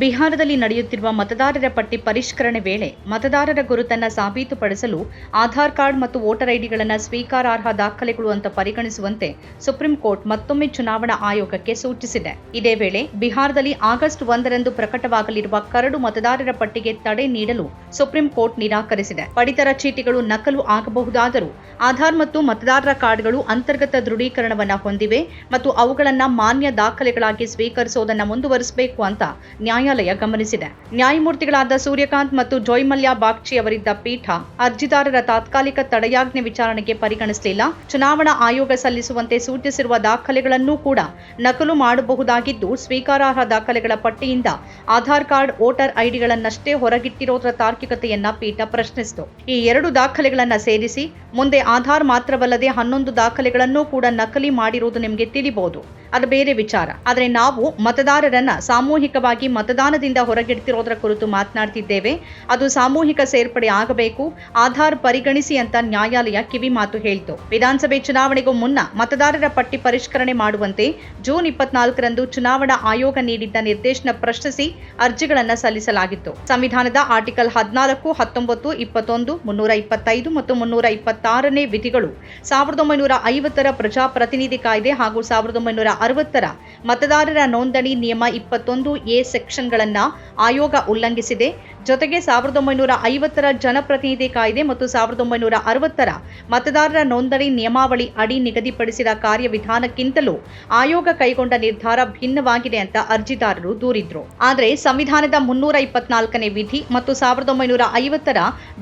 ಬಿಹಾರದಲ್ಲಿ ನಡೆಯುತ್ತಿರುವ ಮತದಾರರ ಪಟ್ಟಿ ಪರಿಷ್ಕರಣೆ ವೇಳೆ ಮತದಾರರ ಗುರುತನ್ನು ಸಾಬೀತುಪಡಿಸಲು ಆಧಾರ್ ಕಾರ್ಡ್ ಮತ್ತು ವೋಟರ್ ಐಡಿಗಳನ್ನು ಸ್ವೀಕಾರಾರ್ಹ ದಾಖಲೆಗಳು ಅಂತ ಪರಿಗಣಿಸುವಂತೆ ಸುಪ್ರೀಂ ಕೋರ್ಟ್ ಮತ್ತೊಮ್ಮೆ ಚುನಾವಣಾ ಆಯೋಗಕ್ಕೆ ಸೂಚಿಸಿದೆ. ಇದೇ ವೇಳೆ ಬಿಹಾರದಲ್ಲಿ ಆಗಸ್ಟ್ ಒಂದರಂದು ಪ್ರಕಟವಾಗಲಿರುವ ಕರಡು ಮತದಾರರ ಪಟ್ಟಿಗೆ ತಡೆ ನೀಡಲು ಸುಪ್ರೀಂ ಕೋರ್ಟ್ ನಿರಾಕರಿಸಿದೆ. ಪಡಿತರ ಚೀಟಿಗಳು ನಕಲು ಆಗಬಹುದಾದರೂ ಆಧಾರ್ ಮತ್ತು ಮತದಾರರ ಕಾರ್ಡ್ಗಳು ಅಂತರ್ಗತ ದೃಢೀಕರಣವನ್ನು ಹೊಂದಿವೆ ಮತ್ತು ಅವುಗಳನ್ನು ಮಾನ್ಯ ದಾಖಲೆಗಳಾಗಿ ಸ್ವೀಕರಿಸುವುದನ್ನು ಮುಂದುವರಿಸಬೇಕು ಅಂತ ನ್ಯಾಯಾಲಯ ಗಮನಿಸಿದೆ. ನ್ಯಾಯಮೂರ್ತಿಗಳಾದ ಸೂರ್ಯಕಾಂತ್ ಮತ್ತು ಜೋಯ್ಮಲ್ಯ ಬಾಗ್ಚಿ ಅವರಿದ್ದ ಪೀಠ ಅರ್ಜಿದಾರರ ತಾತ್ಕಾಲಿಕ ತಡೆಯಾಜ್ಞೆ ವಿಚಾರಣೆಗೆ ಪರಿಗಣಿಸಲಿಲ್ಲ. ಚುನಾವಣಾ ಆಯೋಗ ಸಲ್ಲಿಸುವಂತೆ ಸೂಚಿಸಿರುವ ದಾಖಲೆಗಳನ್ನೂ ಕೂಡ ನಕಲು ಮಾಡಬಹುದಾಗಿದ್ದು, ಸ್ವೀಕಾರಾರ್ಹ ದಾಖಲೆಗಳ ಪಟ್ಟಿಯಿಂದ ಆಧಾರ್ ಕಾರ್ಡ್, ವೋಟರ್ ಐಡಿಗಳನ್ನಷ್ಟೇ ಹೊರಗಿಟ್ಟಿರೋದ್ರ ತಾರ್ಕಿಕತೆಯನ್ನ ಪೀಠ ಪ್ರಶ್ನಿಸಿತು. ಈ ಎರಡು ದಾಖಲೆಗಳನ್ನ ಸೇರಿಸಿ, ಮುಂದೆ ಆಧಾರ್ ಮಾತ್ರವಲ್ಲದೆ ಹನ್ನೊಂದು ದಾಖಲೆಗಳನ್ನೂ ಕೂಡ ನಕಲಿ ಮಾಡಿರುವುದು ನಿಮಗೆ ತಿಳಿಬಹುದು ಅದು ಬೇರೆ ವಿಚಾರ. ಆದರೆ ನಾವು ಮತದಾರರನ್ನ ಸಾಮೂಹಿಕವಾಗಿ ಮತದಾನದಿಂದ ಹೊರಗಿಡ್ತಿರೋದ್ರ ಕುರಿತು ಮಾತನಾಡ್ತಿದ್ದೇವೆ. ಅದು ಸಾಮೂಹಿಕ ಸೇರ್ಪಡೆ ಆಗಬೇಕು. ಆಧಾರ್ ಪರಿಗಣಿಸಿ ಅಂತ ನ್ಯಾಯಾಲಯ ಕಿವಿ ಮಾತು ಹೇಳಿತು. ವಿಧಾನಸಭೆ ಚುನಾವಣೆಗೂ ಮುನ್ನ ಮತದಾರರ ಪಟ್ಟಿ ಪರಿಷ್ಕರಣೆ ಮಾಡುವಂತೆ ಜೂನ್ ಇಪ್ಪತ್ನಾಲ್ಕರಂದು ಚುನಾವಣಾ ಆಯೋಗ ನೀಡಿದ್ದ ನಿರ್ದೇಶನ ಪ್ರಶ್ನಿಸಿ ಅರ್ಜಿಗಳನ್ನು ಸಲ್ಲಿಸಲಾಗಿತ್ತು. ಸಂವಿಧಾನದ ಆರ್ಟಿಕಲ್ ಹದಿನಾಲ್ಕು, ಹತ್ತೊಂಬತ್ತು, ಇಪ್ಪತ್ತೊಂದು, ಮುನ್ನೂರ ಇಪ್ಪತ್ತೈದು ಮತ್ತು ಮುನ್ನೂರ ಇಪ್ಪತ್ತಾರನೇ ವಿಧಿಗಳು ಸಾವಿರದ ಒಂಬೈನೂರ ಐವತ್ತರ ಪ್ರಜಾಪ್ರತಿನಿಧಿ ಕಾಯ್ದೆ ಹಾಗೂ ಸಾವಿರದ ಒಂಬೈನೂರ ಅರವತ್ತರ ಮತದಾರರ ನೋಂದಣಿ ನಿಯಮ ಇಪ್ಪತ್ತೊಂದು ಎ ಸೆಕ್ಷನ್ಗಳನ್ನು ಆಯೋಗ ಉಲ್ಲಂಘಿಸಿದೆ. ಜೊತೆಗೆ ಸಾವಿರದ ಒಂಬೈನೂರ ಐವತ್ತರ ಜನಪ್ರತಿನಿಧಿ ಕಾಯ್ದೆ ಮತ್ತು ಸಾವಿರದ ಒಂಬೈನೂರ ಅರವತ್ತರ ಮತದಾರರ ನೋಂದಣಿ ನಿಯಮಾವಳಿ ಅಡಿ ನಿಗದಿಪಡಿಸಿದ ಕಾರ್ಯವಿಧಾನಕ್ಕಿಂತಲೂ ಆಯೋಗ ಕೈಗೊಂಡ ನಿರ್ಧಾರ ಭಿನ್ನವಾಗಿದೆ ಅಂತ ಅರ್ಜಿದಾರರು ದೂರಿದ್ರು. ಆದರೆ ಸಂವಿಧಾನದ ಮುನ್ನೂರ ಇಪ್ಪತ್ನಾಲ್ಕನೇ ವಿಧಿ ಮತ್ತು ಸಾವಿರದ ಒಂಬೈನೂರ ಐವತ್ತರ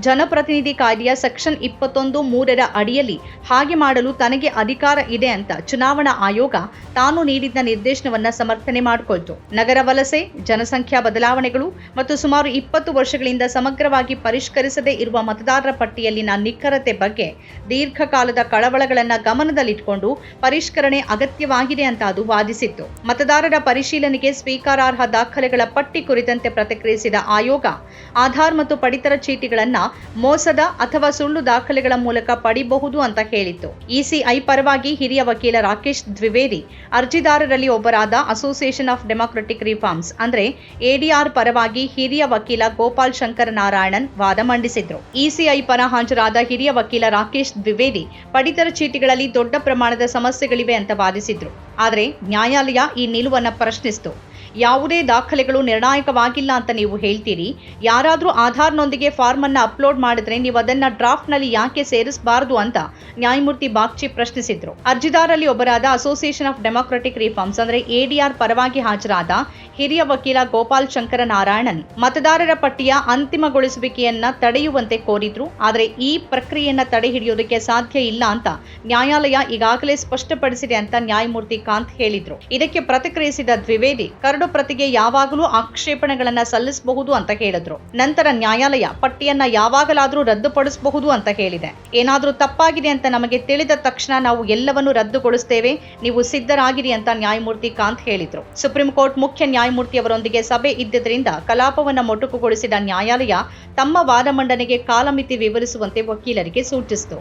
ಜನಪ್ರತಿನಿಧಿ ಕಾಯ್ದೆಯ ಸೆಕ್ಷನ್ ಇಪ್ಪತ್ತೊಂದು ಮೂರರ ಅಡಿಯಲ್ಲಿ ಹಾಗೆ ಮಾಡಲು ತನಗೆ ಅಧಿಕಾರ ಇದೆ ಅಂತ ಚುನಾವಣಾ ಆಯೋಗ ತಾನು ನೀಡಿದ್ದ ನಿರ್ದೇಶನವನ್ನ ಸಮರ್ಥನೆ ಮಾಡಿಕೊಳ್ತು ನಗರ ವಲಸೆ, ಜನಸಂಖ್ಯಾ ಬದಲಾವಣೆಗಳು ಮತ್ತು ಸುಮಾರು ಇಪ್ಪತ್ತು ವರ್ಷಗಳಿಂದ ಸಮಗ್ರವಾಗಿ ಪರಿಷ್ಕರಿಸದೇ ಇರುವ ಮತದಾರರ ಪಟ್ಟಿಯಲ್ಲಿನ ನಿಖರತೆ ಬಗ್ಗೆ ದೀರ್ಘಕಾಲದ ಕಳವಳಗಳನ್ನ ಗಮನದಲ್ಲಿಟ್ಟುಕೊಂಡು ಪರಿಷ್ಕರಣೆ ಅಗತ್ಯವಾಗಿದೆ ಅಂತ ಅದು ವಾದಿಸಿತ್ತು. ಮತದಾರರ ಪರಿಶೀಲನೆಗೆ ಸ್ವೀಕಾರಾರ್ಹ ದಾಖಲೆಗಳ ಪಟ್ಟಿ ಕುರಿತಂತೆ ಪ್ರತಿಕ್ರಿಯಿಸಿದ ಆಯೋಗ, ಆಧಾರ್ ಮತ್ತು ಪಡಿತರ ಚೀಟಿಗಳನ್ನ ಮೋಸದ ಅಥವಾ ಸುಳ್ಳು ದಾಖಲೆಗಳ ಮೂಲಕ ಪಡಿಬಹುದು ಅಂತ ಹೇಳಿತ್ತು. ಇಸಿಐ ಪರವಾಗಿ ಹಿರಿಯ ವಕೀಲ ರಾಕೇಶ್ ದ್ವಿವೇದಿ ಅರ್ಜಿದಾರರಲ್ಲಿ ಒಬ್ಬರಾದ ಅಸೋಸಿಯೇಷನ್ ಆಫ್ ಡೆಮಾಕ್ರೆಟಿಕ್ ರಿಫಾರ್ಮ್ಸ್ ಅಂದ್ರೆ ಎಡಿಆರ್ ಪರವಾಗಿ ಹಿರಿಯ ವಕೀಲ ಗೋಪಾಲ್ ಶಂಕರ ನಾರಾಯಣನ್ ವಾದ ಮಂಡಿಸಿದ್ರು. ಇಸಿಐ ಪರ ಹಾಜರಾದ ಹಿರಿಯ ವಕೀಲ ರಾಕೇಶ್ ದ್ವಿವೇದಿ ಪಡಿತರ ಚೀಟಿಗಳಲ್ಲಿ ದೊಡ್ಡ ಪ್ರಮಾಣದ ಸಮಸ್ಯೆಗಳಿವೆ ಅಂತ ವಾದಿಸಿದ್ರು. ಆದರೆ ನ್ಯಾಯಾಲಯ ಈ ನಿಲುವನ್ನು ಪ್ರಶ್ನಿಸಿತು. ಯಾವುದೇ ದಾಖಲೆಗಳು ನಿರ್ಣಾಯಕವಾಗಿಲ್ಲ ಅಂತ ನೀವು ಹೇಳ್ತೀರಿ. ಯಾರಾದರೂ ಆಧಾರ್ನೊಂದಿಗೆ ಫಾರ್ಮ್ ಅನ್ನು ಅಪ್ಲೋಡ್ ಮಾಡಿದ್ರೆ ನೀವು ಅದನ್ನ ಡ್ರಾಫ್ಟ್ನಲ್ಲಿ ಯಾಕೆ ಸೇರಿಸಬಾರದು ಅಂತ ನ್ಯಾಯಮೂರ್ತಿ ಬಾಗ್ಚಿ ಪ್ರಶ್ನಿಸಿದ್ರು. ಅರ್ಜಿದಾರಲ್ಲಿ ಒಬ್ಬರಾದ ಅಸೋಸಿಯೇಷನ್ ಆಫ್ ಡೆಮಾಕ್ರೆಟಿಕ್ ರಿಫಾರ್ಮ್ಸ್ ಅಂದ್ರೆ ಎಡಿಆರ್ ಪರವಾಗಿ ಹಾಜರಾದ ಹಿರಿಯ ವಕೀಲ ಗೋಪಾಲ್ ಶಂಕರ ನಾರಾಯಣನ್ ಮತದಾರರ ಪಟ್ಟಿಯ ಅಂತಿಮಗೊಳಿಸುವಿಕೆಯನ್ನ ತಡೆಯುವಂತೆ ಕೋರಿದ್ರು. ಆದರೆ ಈ ಪ್ರಕ್ರಿಯೆಯನ್ನ ತಡೆ ಹಿಡಿಯೋದಕ್ಕೆ ಸಾಧ್ಯ ಇಲ್ಲ ಅಂತ ನ್ಯಾಯಾಲಯ ಈಗಾಗಲೇ ಸ್ಪಷ್ಟಪಡಿಸಿದೆ ಅಂತ ನ್ಯಾಯಮೂರ್ತಿ ಕಾಂತ್ ಹೇಳಿದ್ರು. ಇದಕ್ಕೆ ಪ್ರತಿಕ್ರಿಯಿಸಿದ ದ್ವಿವೇದಿ ಕರಡು ಪ್ರತಿಗೆ ಯಾವಾಗಲೂ ಆಕ್ಷೇಪಣೆಗಳನ್ನ ಸಲ್ಲಿಸಬಹುದು ಅಂತ ಹೇಳಿದ್ರು. ನಂತರ ನ್ಯಾಯಾಲಯ ಪಟ್ಟಿಯನ್ನ ಯಾವಾಗಲಾದರೂ ರದ್ದುಪಡಿಸಬಹುದು ಅಂತ ಹೇಳಿದೆ. ಏನಾದರೂ ತಪ್ಪಾಗಿದೆ ಅಂತ ನಮಗೆ ತಿಳಿದ ತಕ್ಷಣ ನಾವು ಎಲ್ಲವನ್ನೂ ರದ್ದುಗೊಳಿಸ್ತೇವೆ, ನೀವು ಸಿದ್ಧರಾಗಿರಿ ಅಂತ ನ್ಯಾಯಮೂರ್ತಿ ಕಾಂತ್ ಹೇಳಿದ್ರು. ಸುಪ್ರೀಂ ಕೋರ್ಟ್ ಮುಖ್ಯ ನ್ಯಾಯಮೂರ್ತಿಯವರೊಂದಿಗೆ ಸಭೆ ಇದ್ದರಿಂದ ಕಲಾಪವನ್ನ ಮೊಟಕುಗೊಳಿಸಿದ ನ್ಯಾಯಾಲಯ ತಮ್ಮ ವಾದ ಮಂಡನೆಗೆ ಕಾಲಮಿತಿ ವಿವರಿಸುವಂತೆ ವಕೀಲರಿಗೆ ಸೂಚಿಸಿತು.